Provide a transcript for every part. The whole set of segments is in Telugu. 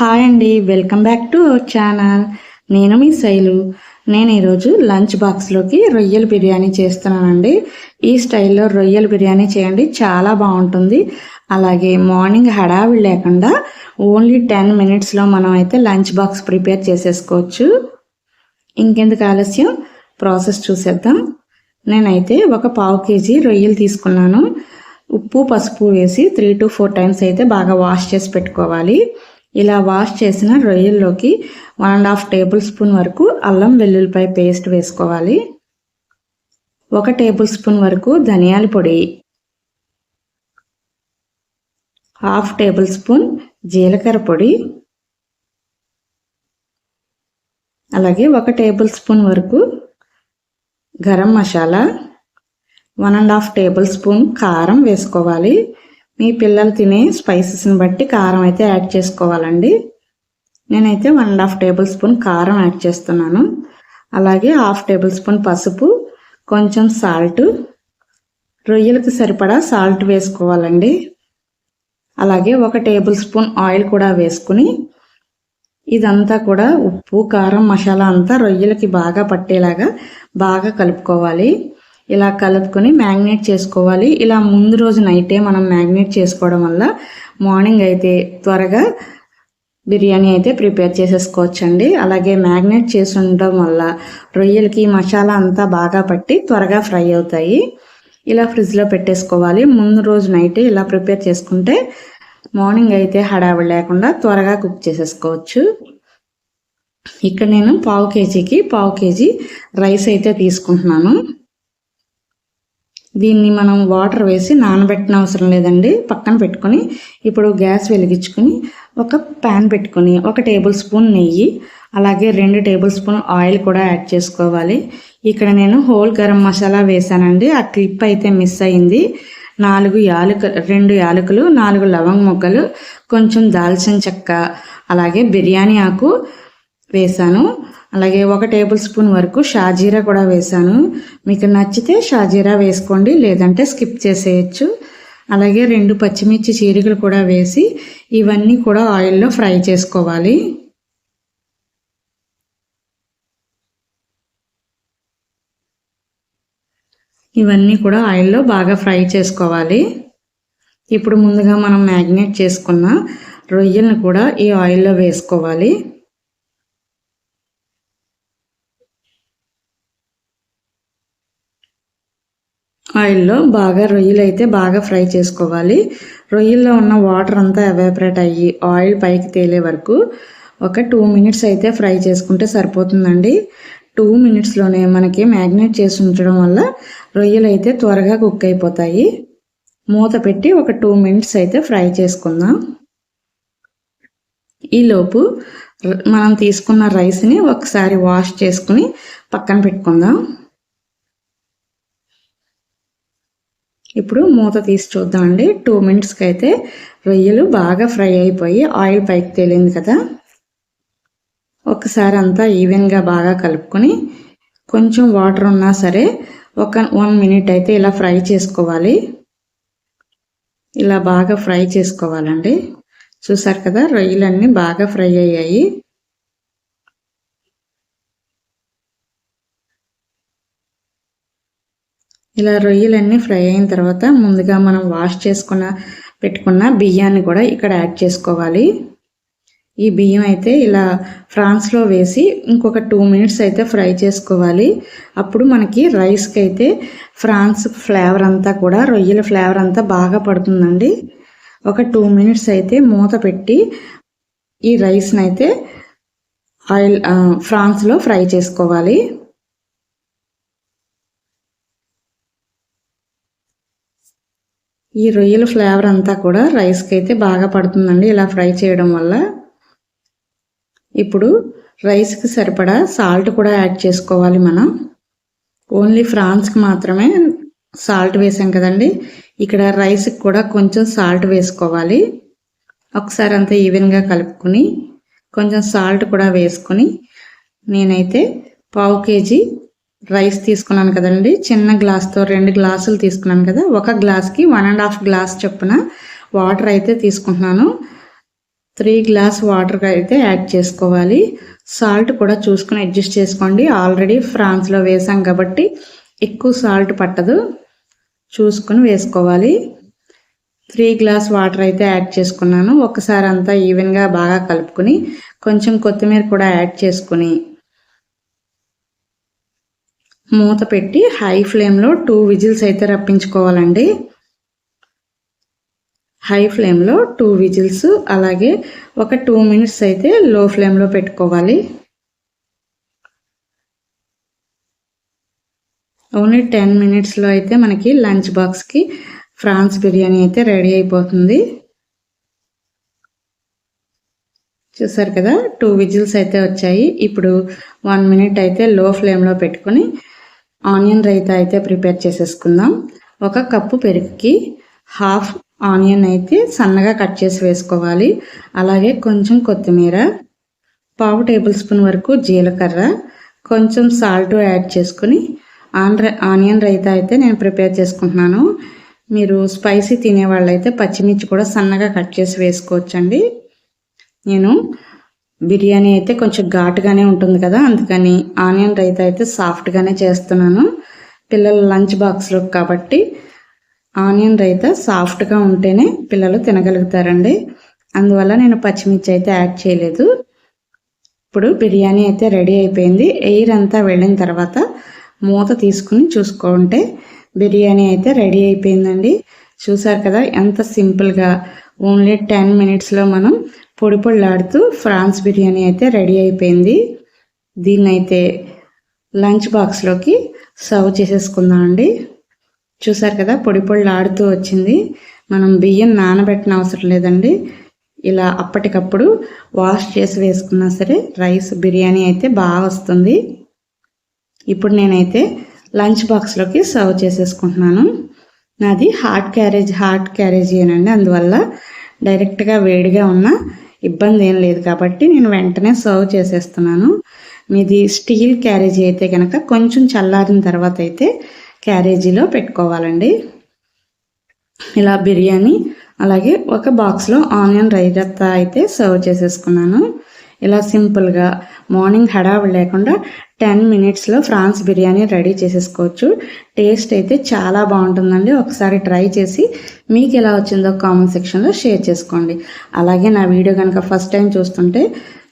హాయ్ అండి welcome back to our channel. నేను మీ శైలు. నేను ఈరోజు లంచ్ బాక్స్లోకి రొయ్యల బిర్యానీ చేస్తున్నానండి. ఈ స్టైల్లో రొయ్యల బిర్యానీ చేయండి చాలా బాగుంటుంది. అలాగే మార్నింగ్ హడావిడి లేకుండా ఓన్లీ టెన్ మినిట్స్లో మనం అయితే లంచ్ బాక్స్ ప్రిపేర్ చేసేసుకోవచ్చు. ఇంకెందుకు ఆలస్యం? ప్రాసెస్ చూసేద్దాం. నేనైతే ఒక పావు కేజీ రొయ్యలు తీసుకున్నాను. ఉప్పు పసుపు వేసి త్రీ టు ఫోర్ టైమ్స్ అయితే బాగా వాష్ చేసి పెట్టుకోవాలి. ఇలా వాష్ చేసిన రొయ్యల్లోకి one and half tablespoon వరకు అల్లం వెల్లుల్లిపాయ పేస్ట్ వేసుకోవాలి. ఒక టేబుల్ స్పూన్ వరకు ధనియాల పొడి. హాఫ్ టేబుల్ స్పూన్ జీలకర్ర పొడి. అలాగే ఒక టేబుల్ స్పూన్ వరకు garam masala. One and half tablespoon కారం వేసుకోవాలి. మీ పిల్లలు తినే స్పైసెస్ని బట్టి కారం అయితే యాడ్ చేసుకోవాలండి. నేనైతే one and half tablespoon కారం యాడ్ చేస్తున్నాను. అలాగే హాఫ్ టేబుల్ స్పూన్ పసుపు కొంచెం సాల్ట్ రొయ్యలకు సరిపడా సాల్ట్ వేసుకోవాలండి. అలాగే ఒక టేబుల్ స్పూన్ ఆయిల్ కూడా వేసుకుని ఇదంతా కూడా ఉప్పు కారం మసాలా అంతా రొయ్యలకి బాగా పట్టేలాగా బాగా కలుపుకోవాలి. ఇలా కలుపుకొని మ్యాగ్నేట్ చేసుకోవాలి. ఇలా ముందు రోజు నైటే మనం మ్యాగ్నేట్ చేసుకోవడం వల్ల మార్నింగ్ అయితే త్వరగా బిర్యానీ అయితే ప్రిపేర్ చేసేసుకోవచ్చండి. అలాగే మ్యాగ్నేట్ చేసి ఉండడం వల్ల రొయ్యలకి మసాలా అంతా బాగా పట్టి త్వరగా ఫ్రై అవుతాయి. ఇలా ఫ్రిడ్జ్లో పెట్టేసుకోవాలి. ముందు రోజు నైటే ఇలా ప్రిపేర్ చేసుకుంటే మార్నింగ్ అయితే హడావిడి లేకుండా త్వరగా కుక్ చేసేసుకోవచ్చు. ఇక్కడ నేను పావు కేజీకి పావు కేజీ రైస్ అయితే తీసుకుంటున్నాను. దీన్ని మనం వాటర్ వేసి నానబెట్టిన అవసరం లేదండి. పక్కన పెట్టుకొని ఇప్పుడు గ్యాస్ వెలిగించుకొని ఒక ప్యాన్ పెట్టుకొని ఒక టేబుల్ స్పూన్ నెయ్యి అలాగే రెండు టేబుల్ స్పూన్ ఆయిల్ కూడా యాడ్ చేసుకోవాలి. ఇక్కడ నేను హోల్ గరం మసాలా వేసానండి ఆ క్లిప్ అయితే మిస్ అయింది. నాలుగు యాలక రెండు యాలకులు నాలుగు లవంగ మొగ్గలు కొంచెం దాల్చిన చెక్క అలాగే బిర్యానీ ఆకు వేసాను అలాగే ఒక టేబుల్ స్పూన్ వరకు షాజీరా కూడా వేసాను మీకు నచ్చితే షాజీరా వేసుకోండి లేదంటే స్కిప్ చేసేయచ్చు. అలాగే రెండు పచ్చిమిర్చి చీరికలు కూడా వేసి ఇవన్నీ కూడా ఆయిల్లో ఫ్రై చేసుకోవాలి. ఇవన్నీ కూడా ఆయిల్లో బాగా ఫ్రై చేసుకోవాలి. ఇప్పుడు ముందుగా మనం మ్యాగ్నేట్ చేసుకున్న రొయ్యలను కూడా ఈ ఆయిల్లో వేసుకోవాలి. ఆయిల్లో బాగా రొయ్యలు అయితే బాగా ఫ్రై చేసుకోవాలి. రొయ్యల్లో ఉన్న వాటర్ అంతా ఎవాపరేట్ అయ్యి ఆయిల్ పైకి తేలే వరకు ఒక టూ మినిట్స్ అయితే ఫ్రై చేసుకుంటే సరిపోతుందండి. టూ మినిట్స్లోనే మనకి మ్యాగ్నేట్ చేసి ఉంచడం వల్ల రొయ్యలు అయితే త్వరగా కుక్ అయిపోతాయి. మూత పెట్టి ఒక టూ మినిట్స్ అయితే ఫ్రై చేసుకుందాం. ఈలోపు మనం తీసుకున్న రైస్ని ఒకసారి వాష్ చేసుకుని పక్కన పెట్టుకుందాం. ఇప్పుడు మూత తీసి చూద్దామండి. టూ మినిట్స్కి అయితే రొయ్యలు బాగా ఫ్రై అయిపోయి ఆయిల్ పైకి తేలింది కదా. ఒకసారి అంతా ఈవెన్గా బాగా కలుపుకొని కొంచెం వాటర్ ఉన్నా సరే ఒక వన్ మినిట్ అయితే ఇలా ఫ్రై చేసుకోవాలి. ఇలా బాగా ఫ్రై చేసుకోవాలండి. చూసారు కదా రొయ్యలన్నీ బాగా ఫ్రై అయ్యాయి. ఇలా రొయ్యలన్నీ ఫ్రై అయిన తర్వాత ముందుగా మనం వాష్ చేసుకున్న పెట్టుకున్న బియ్యాన్ని కూడా ఇక్కడ యాడ్ చేసుకోవాలి. ఈ బియ్యం అయితే ఇలా ఫ్రాన్స్లో వేసి ఇంకొక టూ మినిట్స్ అయితే ఫ్రై చేసుకోవాలి. అప్పుడు మనకి రైస్కి అయితే ఫ్రాన్స్ ఫ్లేవర్ అంతా కూడా రొయ్యల ఫ్లేవర్ అంతా బాగా పడుతుందండి. ఒక టూ మినిట్స్ అయితే మూత పెట్టి ఈ రైస్ని అయితే ఆయిల్ ఫ్రాన్స్లో ఫ్రై చేసుకోవాలి. ఈ రొయ్యల ఫ్లేవర్ అంతా కూడా రైస్కి అయితే బాగా పడుతుందండి. ఇలా ఫ్రై చేయడం వల్ల ఇప్పుడు రైస్కి సరిపడా సాల్ట్ కూడా యాడ్ చేసుకోవాలి మనం. ఓన్లీ ఫ్రాన్స్కి మాత్రమే సాల్ట్ వేసాం కదండి. ఇక్కడ రైస్కి కూడా కొంచెం సాల్ట్ వేసుకోవాలి. ఒకసారి అంతా ఈవెన్గా కలుపుకొని కొంచెం సాల్ట్ కూడా వేసుకొని నేనైతే పావు కేజీ రైస్ తీసుకున్నాను కదండి. చిన్న గ్లాస్తో రెండు గ్లాసులు తీసుకున్నాను కదా. ఒక గ్లాస్కి వన్ అండ్ హాఫ్ గ్లాస్ చొప్పున వాటర్ అయితే తీసుకుంటున్నాను. త్రీ గ్లాస్ వాటర్ అయితే యాడ్ చేసుకోవాలి. సాల్ట్ కూడా చూసుకుని అడ్జస్ట్ చేసుకోండి. ఆల్రెడీ ఫ్రాన్స్లో వేసాం కాబట్టి ఎక్కువ సాల్ట్ పట్టదు. చూసుకుని వేసుకోవాలి. త్రీ గ్లాస్ వాటర్ అయితే యాడ్ చేసుకున్నాను. ఒకసారి అంతా ఈవెన్గా బాగా కలుపుకొని కొంచెం కొత్తిమీర కూడా యాడ్ చేసుకుని మూత పెట్టి హై ఫ్లేమ్లో టూ విజిల్స్ అయితే రప్పించుకోవాలండి. హై ఫ్లేమ్లో టూ విజిల్స్ అలాగే ఒక టూ మినిట్స్ అయితే లో ఫ్లేమ్లో పెట్టుకోవాలి. ఓన్లీ టెన్ మినిట్స్లో అయితే మనకి లంచ్ బాక్స్కి ఫ్రాన్స్ బిర్యానీ అయితే రెడీ అయిపోతుంది. చూసారు కదా టూ విజిల్స్ అయితే వచ్చాయి. ఇప్పుడు వన్ మినిట్ అయితే లో ఫ్లేమ్లో పెట్టుకొని ఆనియన్ రైతా అయితే ప్రిపేర్ చేసేసుకుందాం. ఒక కప్పు పెరుగుకి హాఫ్ ఆనియన్ అయితే సన్నగా కట్ చేసి వేసుకోవాలి. అలాగే కొంచెం కొత్తిమీర పావు టేబుల్ స్పూన్ వరకు జీలకర్ర కొంచెం సాల్ట్ యాడ్ చేసుకుని ఆనియన్ రైతా అయితే నేను ప్రిపేర్ చేసుకుంటున్నాను. మీరు స్పైసీ తినే వాళ్ళైతే పచ్చిమిర్చి కూడా సన్నగా కట్ చేసి వేసుకోవచ్చండి. నేను బిర్యానీ అయితే కొంచెం ఘాటుగానే ఉంటుంది కదా అందుకని ఆనియన్ రైతా అయితే సాఫ్ట్గానే చేస్తున్నాను. పిల్లల లంచ్ బాక్స్లో కాబట్టి ఆనియన్ రైతా సాఫ్ట్గా ఉంటేనే పిల్లలు తినగలుగుతారండి. అందువల్ల నేను పచ్చిమిర్చి అయితే యాడ్ చేయలేదు. ఇప్పుడు బిర్యానీ అయితే రెడీ అయిపోయింది. ఎయిర్ అంతా వెళ్ళిన తర్వాత మూత తీసుకుని చూసుకుంటే బిర్యానీ అయితే రెడీ అయిపోయిందండి. చూసారు కదా ఎంత సింపుల్గా ఓన్లీ టెన్ మినిట్స్లో మనం పొడి పొడిలాడుతూ ఫ్రాన్స్ బిర్యానీ అయితే రెడీ అయిపోయింది. దీన్ని అయితే లంచ్ బాక్స్లోకి సర్వ్ చేసేసుకుందాం అండి. చూసారు కదా పొడి పొడిలాడుతూ వచ్చింది. మనం బియ్యం నానబెట్టిన అవసరం లేదండి. ఇలా అప్పటికప్పుడు వాష్ చేసి వేసుకున్నా సరే రైస్ బిర్యానీ అయితే బాగా వస్తుంది. ఇప్పుడు నేనైతే లంచ్ బాక్స్లోకి సర్వ్ చేసేసుకుంటున్నాను. నాది హాట్ క్యారేజ్ హాట్ క్యారేజీ అనండి. అందువల్ల డైరెక్ట్గా వేడిగా ఉన్న ఇబ్బంది ఏం లేదు కాబట్టి నేను వెంటనే సర్వ్ చేసేస్తున్నాను. మీది స్టీల్ క్యారేజీ అయితే కనుక కొంచెం చల్లారిన తర్వాత అయితే క్యారేజీలో పెట్టుకోవాలండి. ఇలా బిర్యానీ అలాగే ఒక బాక్స్లో ఆనియన్ రైతా అయితే సర్వ్ చేసేసుకున్నాను. ఇలా సింపుల్గా మార్నింగ్ హడావిడి లేకుండా టెన్ మినిట్స్లో ఫ్రాన్స్ బిర్యానీ రెడీ చేసేసుకోవచ్చు. టేస్ట్ అయితే చాలా బాగుంటుందండి. ఒకసారి ట్రై చేసి మీకు ఎలా వచ్చిందో కామెంట్ సెక్షన్లో షేర్ చేసుకోండి. అలాగే నా వీడియో కనుక ఫస్ట్ టైం చూస్తుంటే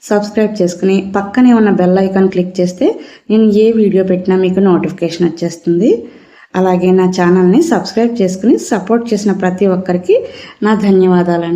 సబ్స్క్రైబ్ చేసుకుని పక్కనే ఉన్న బెల్ ఐకాన్ క్లిక్ చేస్తే నేను ఏ వీడియో పెట్టినా మీకు నోటిఫికేషన్ వచ్చేస్తుంది. అలాగే నా ఛానల్ని సబ్స్క్రైబ్ చేసుకుని సపోర్ట్ చేసిన ప్రతి ఒక్కరికి నా ధన్యవాదాలండి.